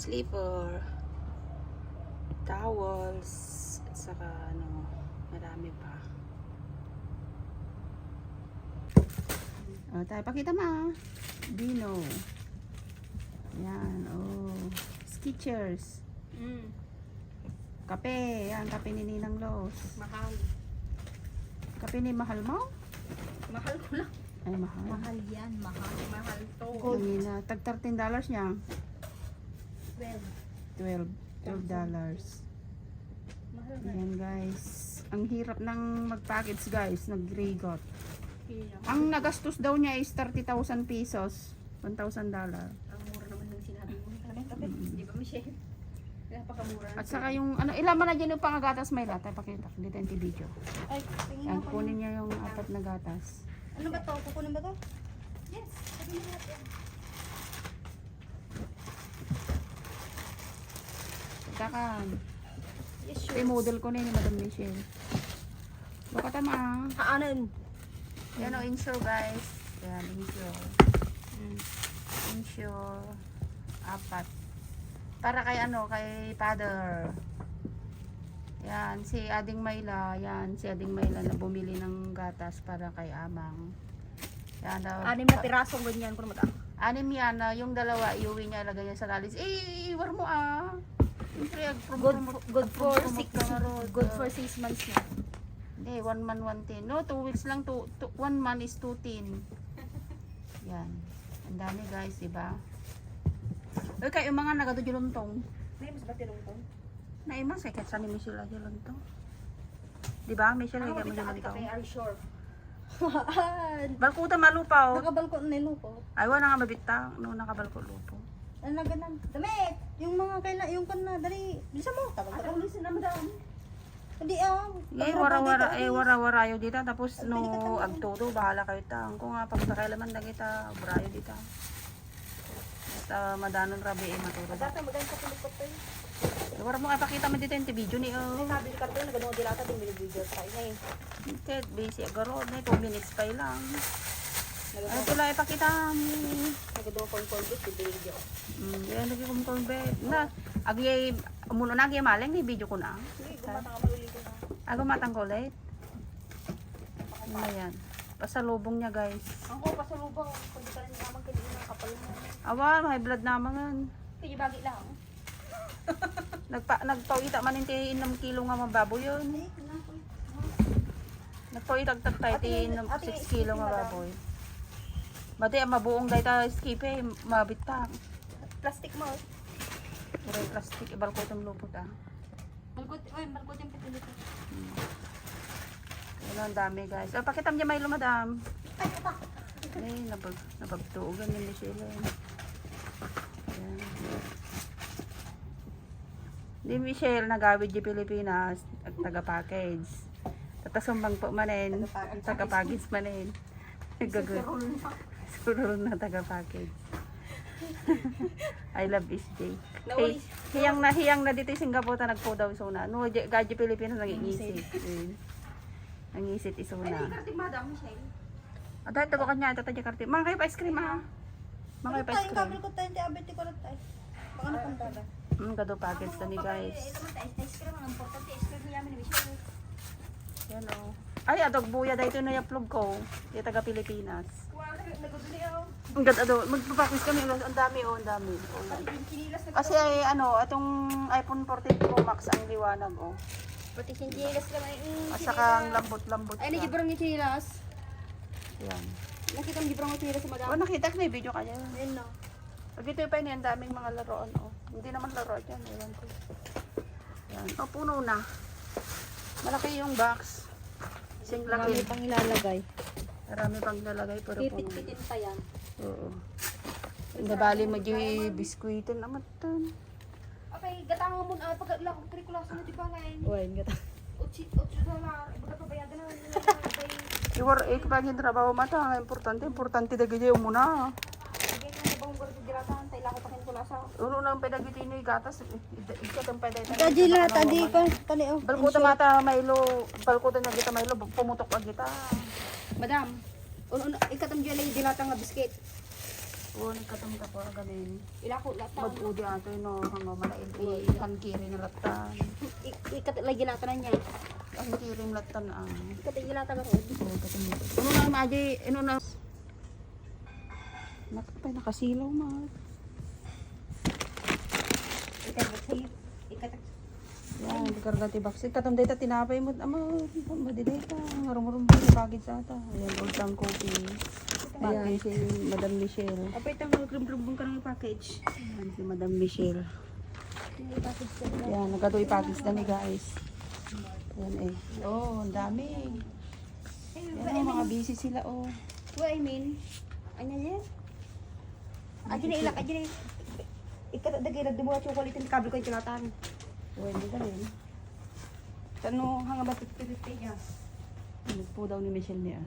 slipper, towels, at saka ano, marami pa. Oh, tayo, pakita mo ah. Dino. Yan, oh. Skechers. Mm, Kape, yan, kape ni Ninang Los. mahal. Kape ni mahal mo? Mahal ko lang. Ay, mahal. Mahal yan, mahal. Mahal to. Na, tag 13 dollars niya. Well, 12. 12 dollars. Ayan guys. Ang hirap ng mag-package guys. Nag-regot. Kaya, Ang nagastos daw niya is 30,000 pesos. 1,000 dollar. ang mura naman ng sinabi mo. Kapit, kapit. Di ba, Michelle? Napakamura. At saka yung, ano, ilan man na dyan yung pangagatas may lahat. Ay, pakita. Dito yung video. Ay, tingin Yan, kunin niya yung apat na gatas. Ano ba to? Kukunin ba to? Yes. Sabi mo natin. Kakan. Yes, model ko na yun, Madam Michelle. Baka tama. Haanan. Yan o, insure guys. Yan, insure. Mm. Insure. Apat. Para kay ano, kay father. Yan, si Ading Mayla. Yan, si Ading Mayla na bumili ng gatas para kay Amang. Yan daw. Anim na pirasong ganyan ko naman. Anim yan na yung dalawa, iuwi niya, lagay niya sa lalis. Eh, iwar mo ah. Good, for- good for promote six. ka nga ron. Good for six months na. Hindi, one month, one ten. No, two weeks lang. Two, two, one month is two ten. Yan. Ang dami guys, diba? Uy, kayo mga nagaduduluntong. May mas ba tinungtong? Naimas eh, kasi ni Michelle. Diba, Michelle, Ano hindi ba mo ati ka duluntong. kay are sure? Balkuta malupaw. Nakabalko nilo ko. Ay, wala nga mabitang. No, nakabalko lupo. Ano na ganan? Damit! Yung mga kaila, yung kan na, dali. Bilisan mo. Tagal-tagal. Bilisan na madam. Hindi ah. Eh, wara-wara, eh, wara-wara yun dito. Tapos, no, agturo, bahala kayo tang. Kung nga, pag sakailaman na kita, brayo dito. At uh, madanon rabi, eh, maturo. Dati maganda sa pilikot to eh. Wara mo nga pakita mo dito yung video ni Ay, oh. sabi ni Cardo, nagano'n dilata din video tayo eh. Ted, busy agaro. Na 2 minutes pa lang. Ay, Nagano'n tula ipakita mo. nagano'n corn corn beef, di video. Hmm, yan lagi kong. Na, agi umuno na agi maling ni video ko na. Hindi, gumata ka malulit ko na. Ako. Ano yan? Pasalubong niya guys. Ang ko, pasalubang, kung di ka rin naman kanina ng kapal mo. Awa, may blood na mga. Kaya bagi lang. Nagpa, nagpawita man yung inom kilo nga mababoy yun. Ay, naku. Nagpawita tag tayo Ate, inom ate, 6 kilo nga baboy. Bati, ang mabuong dahil ta skip eh, mabitang. Plastic mo. Yung plastic, ibal ko itong lupot ah. Balkot, oy, balkot yung pipilit. Yan ang dami guys. Oh, pakitam niya may lumadam. Ay, nabag, nabagtuugan ni Michelle. eh. Yan. Di Michelle, nagawid di Pilipinas, at taga-package. Tatasumbang po manin, Taga-package. taga-package manin. Gagawin. Surul na taga-package. I love SJ. Hey, Nawali. hiyang na hiyang na dito Singapore ta nagpo daw suna. No, di- gaji Pilipinas nangingisip. Yun. Nangisip Ay, isuna. hindi karting madam, Michelle. At dahil tago kanya ito tayo karti. Mga kayo pa ice cream ha. Mga kayo pa ice cream. kabel ko tayo, hindi abit ko na tayo. Baka napuntada. Mm, gado package na ni guys. Ito man tayo, ice cream. Ang importante, ice cream niya ni Michelle. Yan o. Ay, adog buya dahil ito na yung plug ko. Yung taga Pilipinas. Ang ganda do. Magpapakwis kami. Ang dami o, ang dami. Oh. Yung Kasi ay, ano, itong iPhone 14 Pro Max ang liwanag o. Pati kinilas lang ay. mm, At saka ang lambot-lambot Ay, siya. nagibrang ni kinilas. Yan. Nakita mo gibrang ni kinilas sa madam. O, nakita ko na yung video kanya. Ayun no. Pag ito pa yun, ang daming mga laruan o. Hindi naman laruan yan. Ewan ko. Yan. O, puno na. Malaki yung box. Sing laki. pang ilalagay. Marami pang lalagay pero puno. Pipit-pitin pa yan. Oo. Nabali mo yung biskuito naman tan. Okay, gatangan mo na pag lakong trikulas na di ba ngayon? Ka ta. Uchi, uchi dolar. Ibaga pa bayadan na. Iwar eh kapag yung trabaho mata, importante, importante dagay yung muna. Sige, kung ibang garo sa diratan, tayo lako pa kinkulasa. Uno nang pedagito yung gatas, ikat ang peday. Kaji lahat, adi ka. Tali oh. Balkuta mata Milo, balkuta na kita Milo, pumutok ang kita. Madam, uno, ikatam yung dilata nga biscuit. Oo, nagkatong ka po agamin. Ilako latan. Mag-udi ato no, hanggang malain. Ikan kiri na latan. Ikat lagi latan na niya. Ang kiri na latan ang. Ikat lagi latan ako. Oo, katong Ano na maji, ano na. Nakapay, nakasilaw ma. Ikat sa'yo. Ikat Yan, di karga ti baksit. Katong data tinapay mo. Amo, madideta. Sa bagid sa ata. Ayan, old time coffee. Ayan, si Madam Michelle. Apay tang grum-grum ka ng package. Ayan, si Madam Michelle. Ayan, nagkatoy package na ni guys. Ayan eh. Oh, ang dami. Ayan, oh, mga busy sila oh. What I mean, ano yan? Aji na ilak, aji na Ikat dagay na dumuha chocolate yung kabel ko yung tinatan. Pwede ka rin. Ano, hanga ba pipipi niya? Ano po daw ni Michelle niya?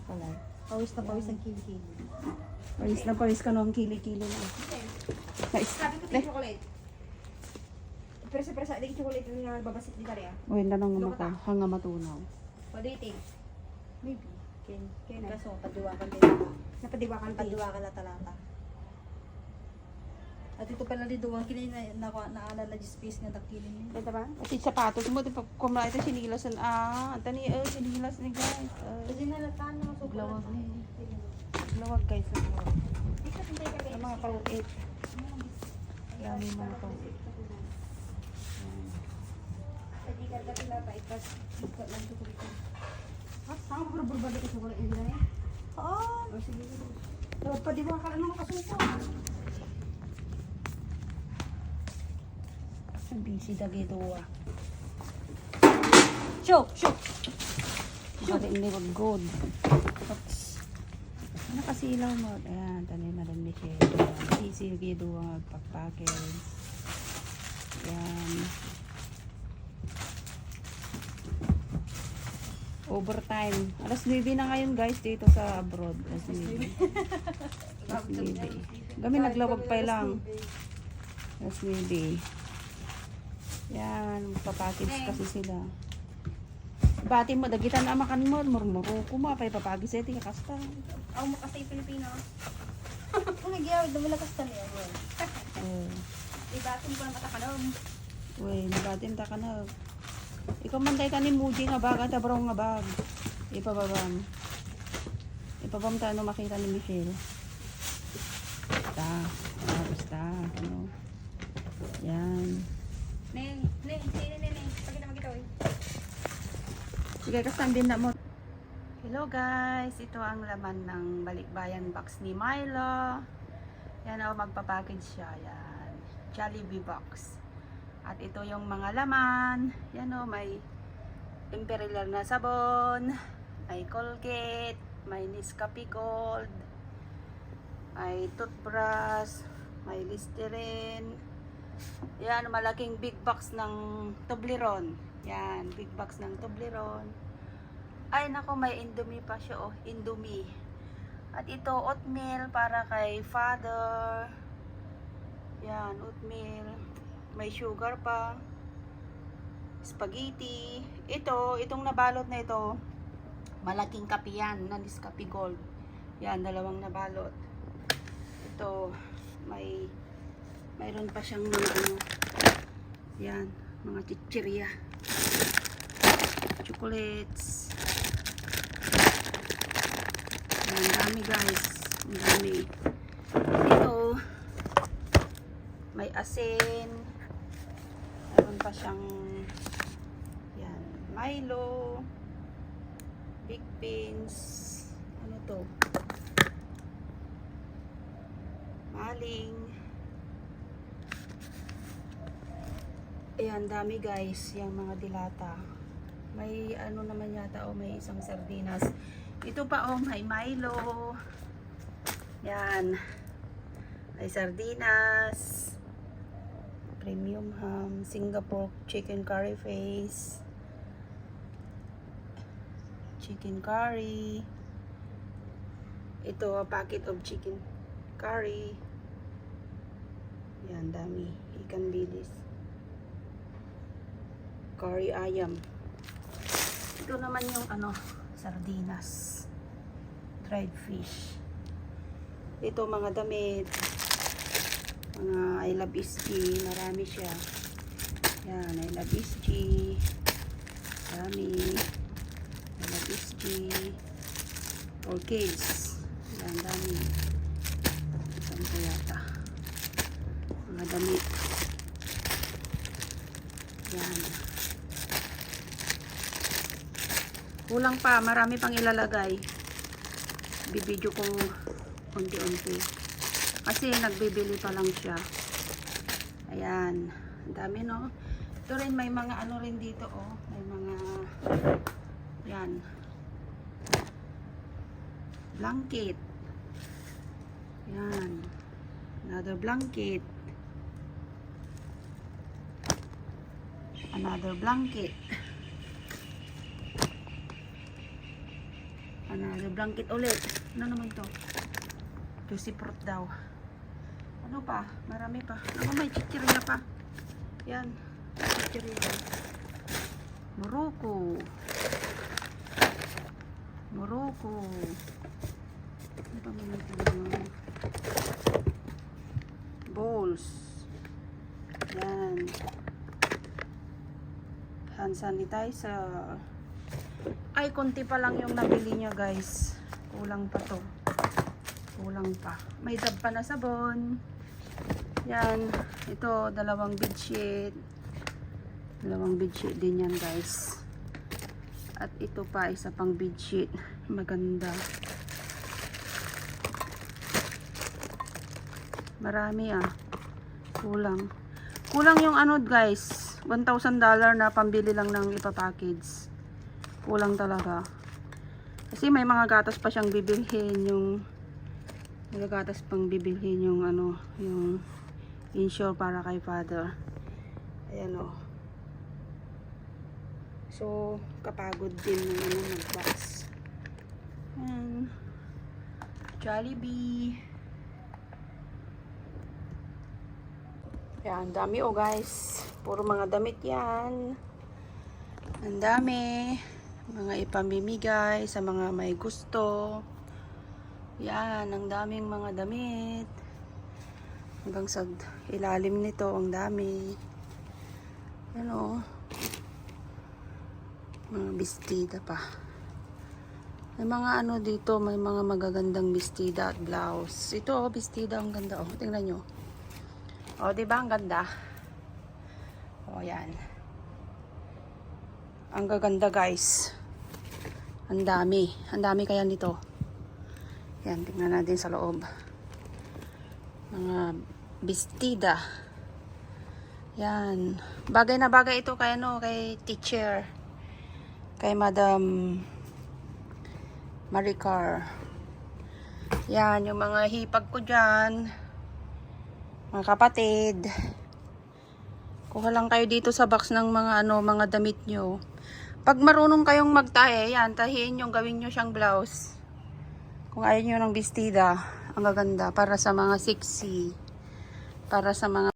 Nakalay. Pawis na pawis ang kilikili. Pawis na pawis ka no, ang kili-kili na. Nais. Sabi ko yung chocolate. Pero sa presa, yung chocolate yung babasit ni Daria. Uy, nanang naman ko. Hanga matunaw. What do you think? Maybe. Ken, Ken. Kaso, padiwakan din. Napadiwakan pa. Padiwakan na talata. At ito pala din doon, kinay na, na, naalala na space nga dakilin niya. Ito ba? At yung sapatos mo, di pa kumla ito sinilasan. Ah, ito ni, oh, sinilas ni guys. Ah, Kasi nalatan mo, so Glawag ni. Lawag guys. Ang mga paulit. Dami mga paulit. Hindi ka ka sila pa ikas. Ikat lang chocolate. Ha? Saan mo berbeda ka chocolate ini na Oo. Oh, sige. Dapat padiwakan ano kasuko. Busy dagi ito ah. Show, show. Bakit hindi wag good? Oops. Ano kasi ilaw mo? Ayan, tanay na rin Michelle. Ayan, Easy gido ang magpakpackage. Ayan. Overtime. Alas 9 na ngayon guys dito sa abroad. Alas 9. Alas 9. Kami naglawag pa lang. Alas 9. Yan, papackage kasi sila. Bati mo, dagitan na makan mo, murmuro ko mo, pay papagi sa iti kakasta. Ako mo kasi Pilipino. Kung nagyawid na malakas ka niya. Ibatin ko na matakanom. uy, nabatim ta ka na. Ikaw man tayo ni Muji nga bag, at abrong nga bag. Ipababam. Ipabam ta ano makita ni Michelle. Basta, ah, basta, ano. Yan. Neng, neng, neng, neng, neng. Pagkita magkita eh. Sige, kastan din na mo. Hello guys, ito ang laman ng balikbayan box ni Milo. Yan o, magpapackage siya. Yan. Jollibee box. At ito yung mga laman. Yan o, may Imperial na sabon, may Colgate, may Nescafe Gold, may toothbrush, may Listerine. Yan, malaking big box ng Toblerone. Yan, big box ng Toblerone. Ay, nako, may Indomie pa siya, oh. Indomie. At ito, oatmeal para kay father. Yan, oatmeal. May sugar pa. Spaghetti. Ito, itong nabalot na ito, malaking kape yan, na Nescafe Gold. Yan, dalawang nabalot. Ito, may, mayroon pa siyang mga ano, yan, mga chichirya. Chocolates. Yan, dami guys. Ang dami. Ito, may asin. Meron pa siyang yan, Milo. Big beans. Ano to? Maling. Ayan, dami guys. Yung mga dilata. May ano naman yata o may isang sardinas. Ito pa oh, may Milo. Yan. May sardinas. Premium ham. Singapore chicken curry face. Chicken curry. Ito, a packet of chicken curry. Yan, dami. Ikan bilis. Curry ayam. Ito naman yung ano, sardinas. Dried fish. Ito mga damit. Mga I love SG. Marami siya. Yan, I love SG. Marami. I love SG. For kids. Yan, dami. Saan ko yata? Mga damit. Yan. Kulang pa. Marami pang ilalagay. Bibidyo kong unti-unti. Kasi nagbibili pa lang siya. Ayan. Ang dami, no? Ito rin, may mga ano rin dito, oh. May mga, yan. Blanket. Yan. Another blanket. Another blanket. Another blanket ulit. Ano naman to? Juicy fruit daw. Ano pa? Marami pa. Ano may chichirya pa? Yan. Chichirya. Morocco. Morocco. Ano pa mga mga bowls. Yan. Hand sanitizer. Ay, konti pa lang yung nabili niya, guys. Kulang pa to. Kulang pa. May dab pa na sabon. Yan. Ito, dalawang bedsheet. Dalawang bedsheet din yan, guys. At ito pa, isa pang bedsheet. Maganda. Marami ah. Kulang. Kulang yung ano, guys. $1,000 na pambili lang ng ipapackage. Kulang talaga. Kasi may mga gatas pa siyang bibilhin yung may gatas pang bibilhin yung ano, yung insure para kay father. Ayan o. So, kapagod din ng ano, mag-box. Ayan. Jollibee. Ayan, dami o guys. Puro mga damit yan. Ang dami. Mga ipamimigay sa mga may gusto. Yan, ang daming mga damit. Hanggang sa ilalim nito, ang dami. Ano? Mga bestida pa. May mga ano dito, may mga magagandang bestida at blouse. Ito, oh, bestida, ang ganda. Oh, tingnan nyo. Oh, di ba ang ganda? Oh, yan. Ang gaganda, guys. Ang dami. Ang dami kaya nito. Yan, tingnan natin sa loob. Mga bestida. Yan. Bagay na bagay ito kay ano, kay teacher. Kay Madam Maricar. Yan, yung mga hipag ko dyan. Mga kapatid. Kuha lang kayo dito sa box ng mga ano, mga damit nyo. Pag marunong kayong magtahe, yan, tahiin yung gawin nyo siyang blouse. Kung ayaw nyo ng bestida, ang gaganda para sa mga sexy. Para sa mga